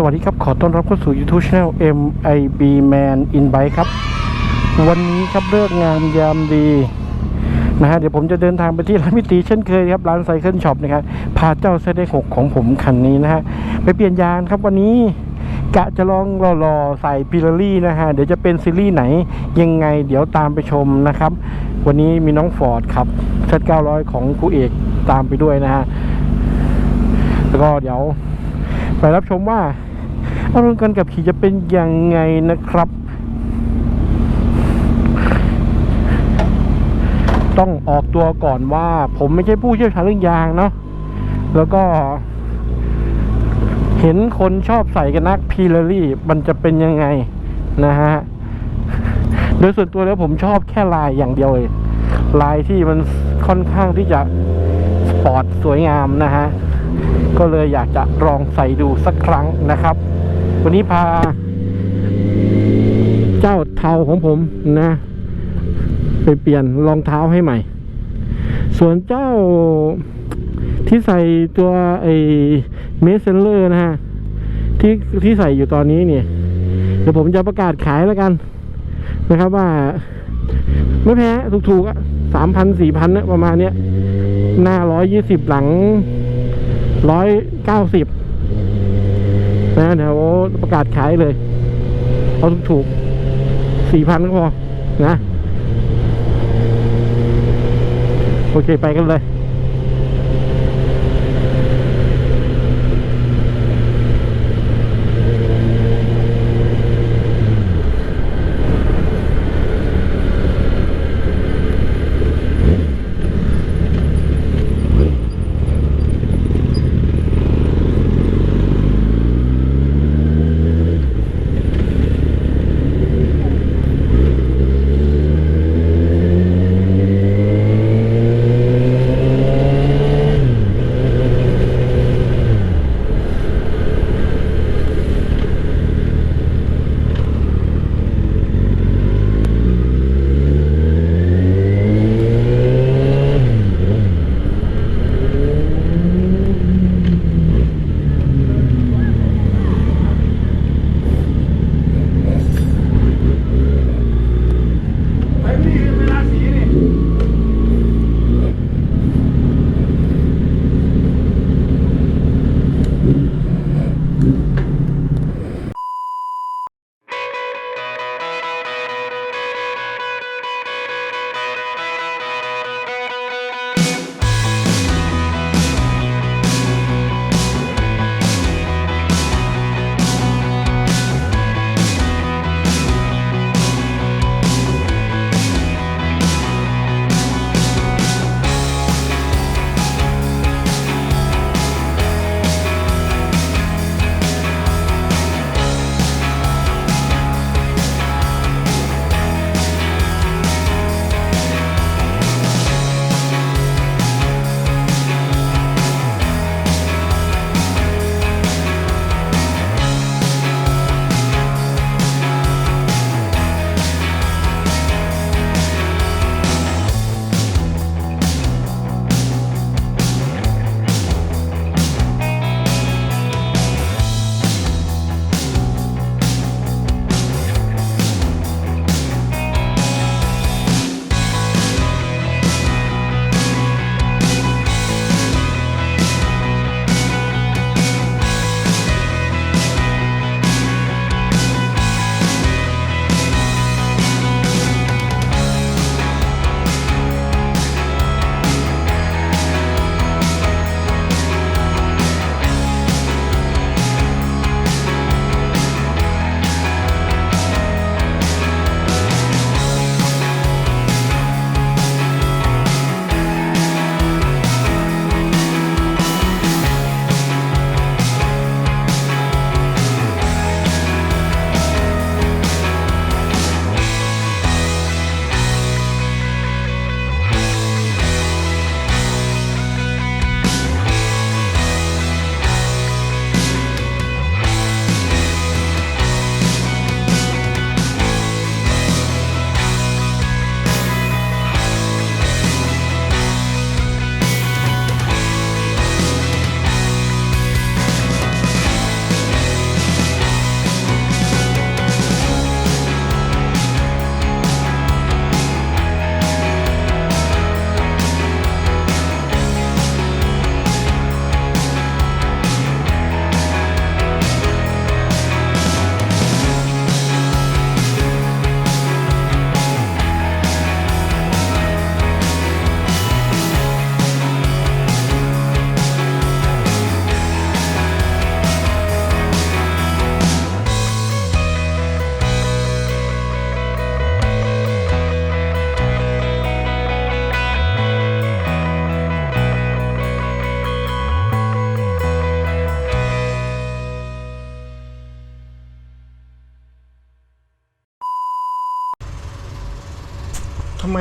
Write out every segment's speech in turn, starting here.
สวัสดีครับ ขอต้อนรับเข้าสู่ YouTube Channel MIB Man in Bike ครับ วันนี้ครับเลิกงามยามดีนะฮะเดี๋ยวผมจะเดินทางไปที่ร้านมิตรีเช่นเคยครับ ร้านไซเคิลช็อปนะครับพาเจ้าเซตหกของผมคันนี้นะฮะ ไปเปลี่ยนยางครับวันนี้กะจะลองรอๆใส่พิลลี่นะฮะ เดี๋ยวจะเป็นซีรีส์ไหนยังไงเดี๋ยวตามไปชมนะครับ วันนี้มีน้องฟอร์ดครับเซต900ของครูเอกตามไปด้วยนะฮะแล้วก็เดี๋ยวไปรับชมว่า อารมณ์การกับขี่จะเป็นยังไงนะครับ ต้องออกตัวก่อนว่า ผมไม่ใช่ผู้เชี่ยวชาญเรื่องยางเนาะแล้วก็เห็นคนชอบใส่กันนักพีลลี่ มันจะเป็นยังไงนะฮะ โดยส่วนตัวแล้วผมชอบแค่ลายอย่างเดียวเลยลายที่มันค่อนข้างที่จะสปอร์ตสวยงามนะฮะ ก็เลยอยากจะลองใส่ดูสักครั้งนะครับ วันนี้พา เจ้าเทาของผมนะ ไปเปลี่ยนรองเท้าให้ใหม่ ส่วนเจ้าที่ใส่ตัวไอ้เมสเซนเลอร์นะฮะ ที่ที่ใส่อยู่ตอนนี้เนี่ย เดี๋ยวผมจะประกาศขายแล้วกันนะครับว่า ไม่แพ้ถูกๆอะสามพันสี่พันนะประมาณเนี้ย หน้าร้อยยี่สิบหลังร้อยเก้าสิบ นะเดี๋ยวประกาศขายเลย เอาถูกๆสี่พันก็พอนะ โอเคไปกันเลย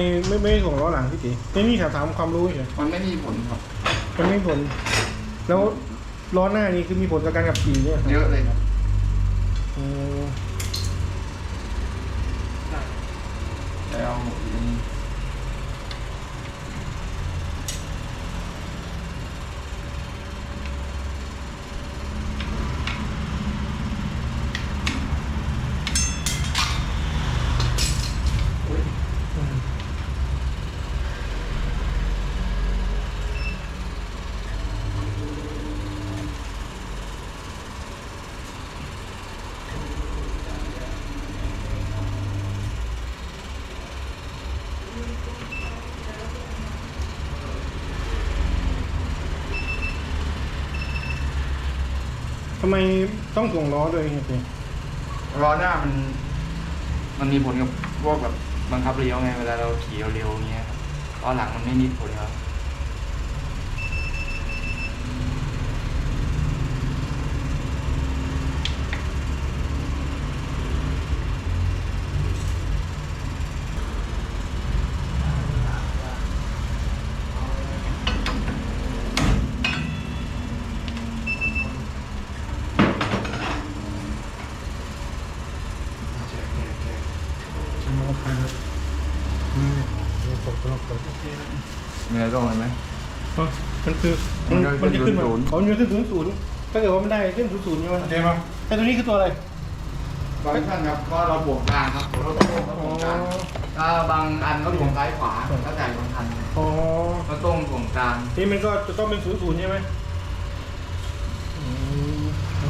ไมไม่ไม่ส่งล้อหลังพี่ตีไม่มีถามถามความรู้เฉยมันไม่มีผลครับ มันไม่มีผล แล้วล้อหน้านี่คือมีผลกับการขับขี่เนี่ยเยอะเลยครับอืมแล้ว ไมต้องส่งล้อด้วยพี่ตีล้อหน้ามันมันมีผลกับพวกแบบบังคับเลี้ยวไงเวลาเราขี่เร็วๆอย่างเงี้ยครับล้อหลังมันไม่มีผลครับ ฉันมองไปแล้วนี่นี่ผมก็ลองกด มีอะไรต้องไหม มัน คือมันมัมันนจะจะขึ้ขึ้นนมาศูนย์อ๋อมันจะขึ้นศูนย์ศูนย์ถ้าเกิดว่ามันได้ขึ้นศูนย์ศูนย์ใช่ไหมเดี๋ยวมาไอ้ตัวนี้คือตัวอะไรบางท่านครับก็เราบวกกลางครับเราต้องบวกอ๋อกลางถ้าบางอันก็ถ่วงซ้ายขวาแล้วแต่บางคันอ๋อก็ต้องถ่วงกลางนี่มันก็จะต้องเป็นศูนย์ศูนย์ใช่ไหมอืม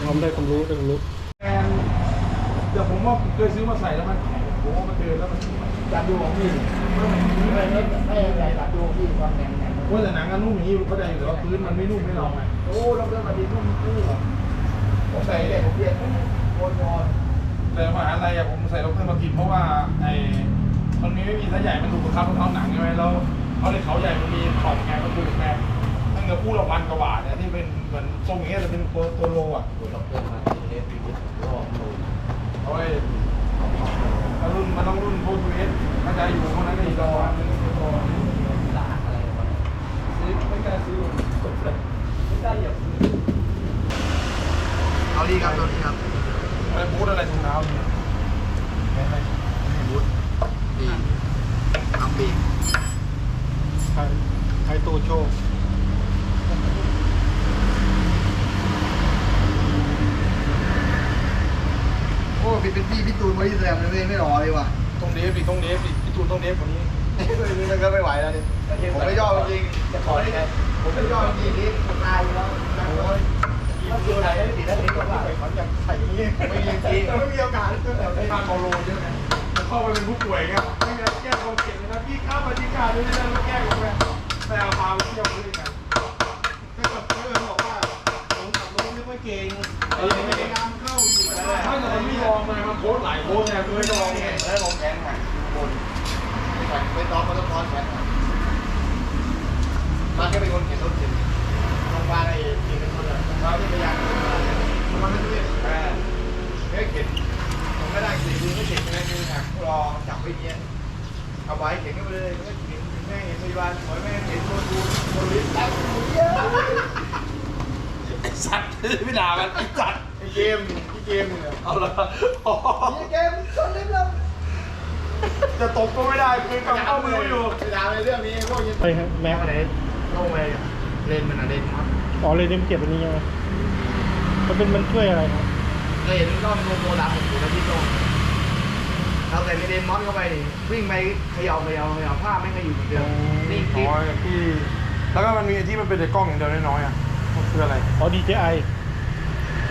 ผมได้ความรู้ได้ความรู้แอนเดี๋ยวผมว่าเคยซื้อมาใส่แล้วมันแข็งผมว่ามันเดินแล้วมันจับดูของพี่ไม่ไม่ไม่อะไรตัดดูพี่ความแข็ง แข็งว่าแต่หนังอันนุ่มอย่างนี้เข้าใจอยู่แต่ว่าพื้นมันไม่นุ่มไม่ลองไงโอ้เราเริ่มมาดีนุ่มคู่ผมใส่เด็กผมเรียนโอนนอนแต่มหาลัยอะผมใส่รองเท้ามากินเพราะว่าไอ้มันมีไม่มีไซส์ใหญ่มันถูกบังคับรองเท้าหนังใช่ไหมแล้วเขาเลยเขาใหญ่มันมีขอบไงมันถูกไงตั้งแต่คู่ละพันกว่าบาทเนี่ยที่เป็นเหมือนทรงอย่างเงี้ยแต่เป็นตัวตัวโลอะเราเพิ่มมาทีเอสปีนี้รอบโลเอาไว้แล้วรุ่นมันต้องรุ่นโฟร์เอสถ้าจะอยู่พวกนั้นก็อีกรอ เหยียบเอาดีครับตัวนี้ครับอะไรบูทอะไรถุงเท้าเนี่ยแค่ไหนบูทดีทำบีใครใครตัวโชว์โอ้พี่เป็นพี่พี่ตูนบริสุทธิ์เลยไม่รอเลยว่ะต้องเดฟอีกต้องเดฟอีกพี่ตูนต้องเดฟกว่านี้นี่มันก็ไม่ไหวแล้วนี่ ผมไม่ยอมจริงจะขอได้ไงผมไม่ยอมจริงนี่ผมตายอยู่แล้วโอ้ยดูไหนได้ติดแล้วนี่ก็ว่าไปขอนจากไข่อย่างนี้ไม่มีจริงไม่มีโอกาสเลยแต่ไปทานโมโลเยอะไงเข้าไปเป็นผู้ป่วยไงไม่งั้นแก้ความเก่งเลยนะพี่ข้ามปฏิการด้วยนะแล้วแก้ลงไปแต่เอาพาไปเที่ยวด้วยกันถ้าเกิดเพื่อนบอกว่าผมขับรถไม่ค่อยเก่งไอ้ยังพยายามเข้าอยู่ถ้าเกิดมันไม่ยอมเลยมันโค้ดหลายโค้ดไงคือไม่ยอมไงแล้วผมแขนหักบนไปตอนมันต้องตอนแขน มันก็เป็นคนเขียนรถเข็นโรงพยาบาลไอ้เขียนเป็นคนอะเราที่พยายามมันไม่ได้แม่ไม่เข็นผมไม่ได้ขี่คือไม่เข็นไม่ได้คือหักรอจับไปเงี้ยเอาไว้เข็นก็ไปเลยก็เข็นแม่เห็นพยาบาลสวยแม่เข็นตัวดูคนลิ้นตั้งเยอะไอ้สัตว์ไม่ด่ามันไอ้สัตว์ไอ้เกมไอ้เกมเนี่ยเอาละไอ้เกมคนลิ้นเราจะตบก็ไม่ได้คือกำเข้ามืออยู่เวลาในเรื่องนี้พวกยังไปแม็กอะไร ลงไปเลนมันอะเลนครับอ๋อเลยเดมเก็บอันนี้ใช่ไหมมันเป็นมันช่วยอะไรครับเคยเห็นร่องโมโมดำอยู่แล้วที่ตรงเราใส่เลนมอสเข้าไปดิวิ่งไปเขย่าเขย่าเขย่าผ้าไม่เคยอยู่เหมือนเดิมนิ่งอ๋กิ๊อบอย่างที่ แล้วก็มันมีไอ้ที่มันเป็นในกล้องอย่างเดียวน้อยๆอะมันคืออะไรอ๋อ DJI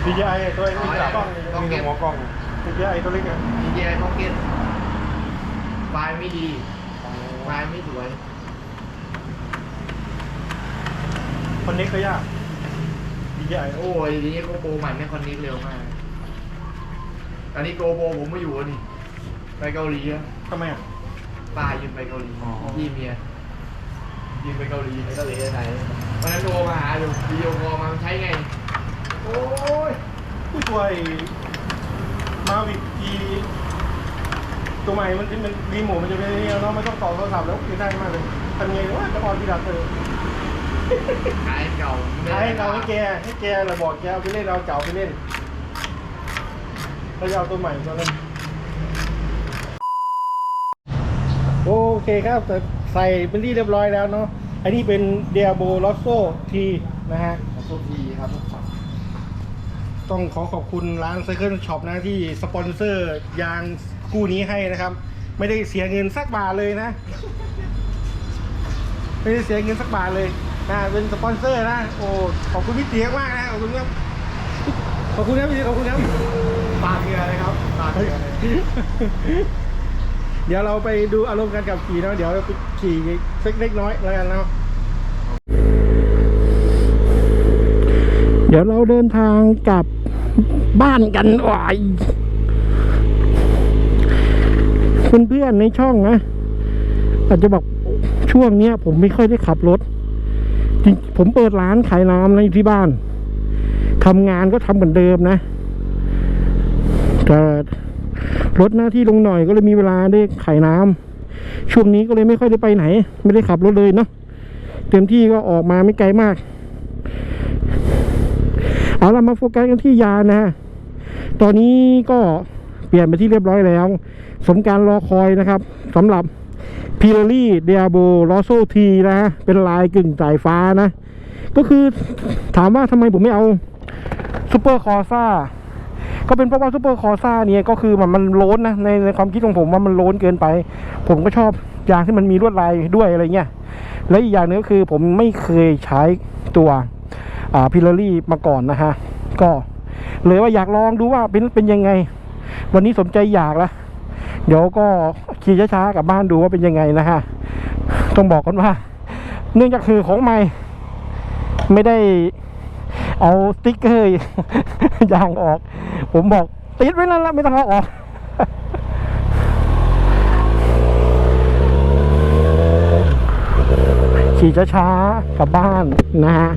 DJI ตัวไอ้นี่กล้องมีแต่หัวกล้อง DJI ตัวเล็กอะดีเจพ็อกเก็ตไฟล์ไม่ดีไฟล์ไม่สวย คนเน็กก็ยาก DJI โอ้ยทีนี้โกโปรใหม่ไม่คอนเน็กเร็วมากตอนนี้โกโปรผมไม่อยู่แล้วนี่ ไปเกาหลีอะทำไมอะ ป้ายืมไปเกาหลีพี่เมียยืมไปเกาหลีไปเกาหลีไหนวันนั้นโทรมาหาอยู่วิดีโอคอลมามันใช้ไง โอ้ยผู้ช่วยมาวิกทีตัวใหม่มันมันรีโมทมันจะเป็นอย่างนี้เนาะไม่ต้องต่อโทรศัพท์แล้วคือได้มากเลยทำไงว่าจะออนทีดับเลย ขายเก่าขายให้เราให้แกให้แกเราบอกแกเอาไปเล่นเราเก่าไปเล่นเราจะเอาตัวใหม่ตัวนั้นโอเคครับแต่ใส่เป็นที่เรียบร้อยแล้วเนาะอันนี้เป็นเดียโบลอสโซทีนะฮะขอโทษทีครับต้องขอขอบคุณร้าน Cycle Shop นะที่สปอนเซอร์ยางคู่นี้ให้นะครับ ไม่ได้เสียเงินสักบาทเลยนะ ไม่ได้เสียเงินสักบาทเลย นะเป็นสปอนเซอร์นะโอ้ขอบคุณพี่เตียมากนะขอบคุณครับขอบคุณครับพี่เตียขอบคุณครับปาดเหงื่อเลยครับปาดเหงื่อเลยเดี๋ยวเราไปดูอารมณ์การขับขี่เนาะเดี๋ยวเราไปขี่สักเล็กน้อยแล้วกันเนาะเดี๋ยวเราเดินทางกลับบ้านกันวายเพื่อนๆในช่องนะอาจจะบอกช่วงเนี้ยผมไม่ค่อยได้ขับรถจริง ผมเปิดร้านขายน้ำนะอยู่ที่บ้านทำงานก็ทำเหมือนเดิมนะแต่ลดหน้าที่ลงหน่อยก็เลยมีเวลาได้ขายน้ำช่วงนี้ก็เลยไม่ค่อยได้ไปไหน ไม่ได้ขับรถเลยเนาะเต็มที่ก็ออกมาไม่ไกลมาก เอาละมาโฟกัสกันที่ยานะตอนนี้ก็เปลี่ยนไปที่เรียบร้อยแล้ว สมการรอคอยนะครับสำหรับ พิลลี่เดียโบลอโซทีนะฮะเป็นลายกึ่งสายฟ้านะ ก็คือถามว่าทำไมผมไม่เอาซูเปอร์คอร์ซ่าก็เป็นเพราะว่าซูเปอร์คอร์ซ่าเนี่ยก็คือมันมันโล้นนะในในความคิดของผมว่ามันโล้นเกินไป ผมก็ชอบยางที่มันมีลวดลายด้วยอะไรเงี้ยและอีกอย่างหนึงก็คือผมไม่เคยใช้ตัวอ่าพิลลี่มาก่อนนะฮะก็เลยว่าอยากลองดูว่าเป็นเป็นยังไง วันนี้สนใจอยากละ เดี๋ยวก็ขี่ช้าๆกลับบ้านดูว่าเป็นยังไงนะฮะ ต้องบอกกันว่า เนื่องจากคือของใหม่ ไม่ได้เอาสติ๊กเกอร์ยางออก ผมบอกติดไว้นั่นแล้วไม่ต้องเอาออกขี่ช้าๆกลับบ้านนะฮะ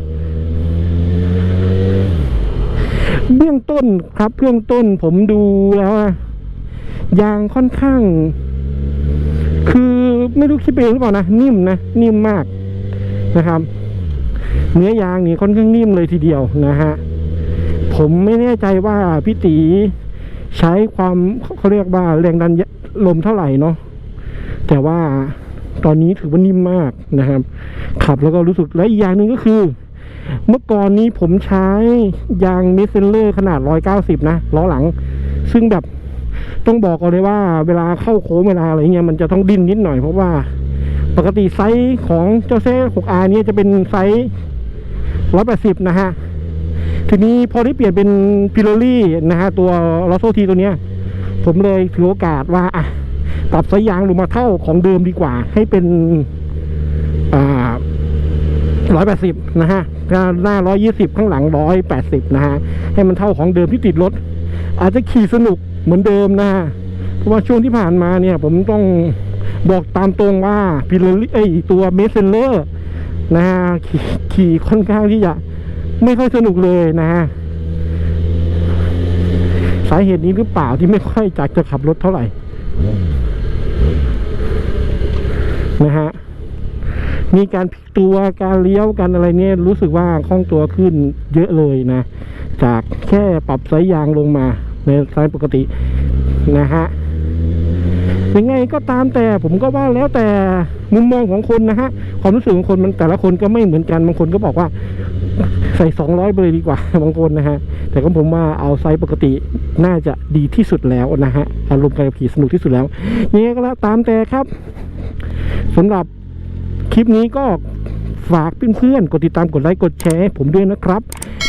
เบื้องต้นครับเบื้องต้นผมดูแล้วอะ ยางค่อนข้าง คือไม่รู้คิดไปเองหรือเปล่านะนิ่มนะนิ่มมากนะครับ เนื้อยางนี่ค่อนข้างนิ่มเลยทีเดียวนะฮะผมไม่แน่ใจว่าพี่ตีใช้ความเขาเรียกว่าแรงดันลมเท่าไหร่เนาะแต่ว่าตอนนี้ถือว่านิ่มมากนะครับ ขับแล้วก็รู้สึกและอีกอย่างหนึ่งก็คือ เมื่อก่อนนี้ผมใช้ยางมิสเซนเลอร์ขนาด 190 นะล้อหลัง ซึ่งแบบ ต้องบอกก่อนเลยว่าเวลาเข้าโค้งเวลาอะไรเงี้ยมันจะต้องดิ้นนิดหน่อยเพราะว่าปกติไซส์ของเจ้าเซ่ 6R เนี่ยจะเป็นไซส์180นะฮะ ทีนี้พอได้เปลี่ยนเป็นพิโรลี่นะฮะ ตัวลอโซทีตัวเนี้ย ผมเลยถือโอกาสว่าอะปรับไซส์ยางลงมาเท่าของเดิมดีกว่า ให้เป็นอ่าร้อยแปดสิบนะฮะ หน้าร้อยยี่สิบข้างหลังร้อยแปดสิบนะฮะ ให้มันเท่าของเดิมที่ติดรถ อาจจะขี่สนุก เหมือนเดิมนะฮะเพราะว่าช่วงที่ผ่านมาเนี่ย ผมต้องบอกตามตรงว่าพิลลี่ไอยตัวเมสเซนเลอร์นะฮะขี่ค่อนข้างที่จะไม่ค่อยสนุกเลยนะฮะสาเหตุนี้หรือเปล่าที่ไม่ค่อยจักจะขับรถเท่าไหร่นะฮะมีการพลิกตัวการเลี้ยวกันอะไรเนี่ยรู้สึกว่าคล่องตัวขึ้นเยอะเลยนะ จากแค่ปรับไซส์ยางลงมา ในไซส์ปกตินะฮะยังไงก็ตามแต่ผมก็ว่าแล้วแต่มุมมองของคนนะฮะความรู้สึกของคนมันแต่ละคนก็ไม่เหมือนกันบางคนก็บอกว่า ใส่สองร้อยไปเลยดีกว่าบางคนนะฮะแต่ก็ผมว่าเอาไซส์ปกติน่าจะดีที่สุดแล้วนะฮะอารมณ์การขี่สนุกที่สุดแล้วยังไงก็แล้วตามแต่ครับสำหรับคลิปนี้ก็ฝากเพื่อนๆกดติดตามกดไลค์กดแชร์ผมด้วยนะครับ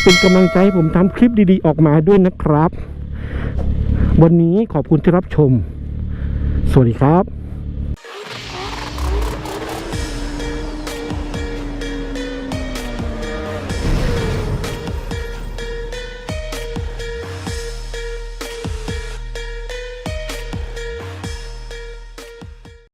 เป็นกำลังใจให้ผมทำคลิปดีๆออกมาด้วยนะครับ วันนี้ขอบคุณที่รับชม สวัสดีครับ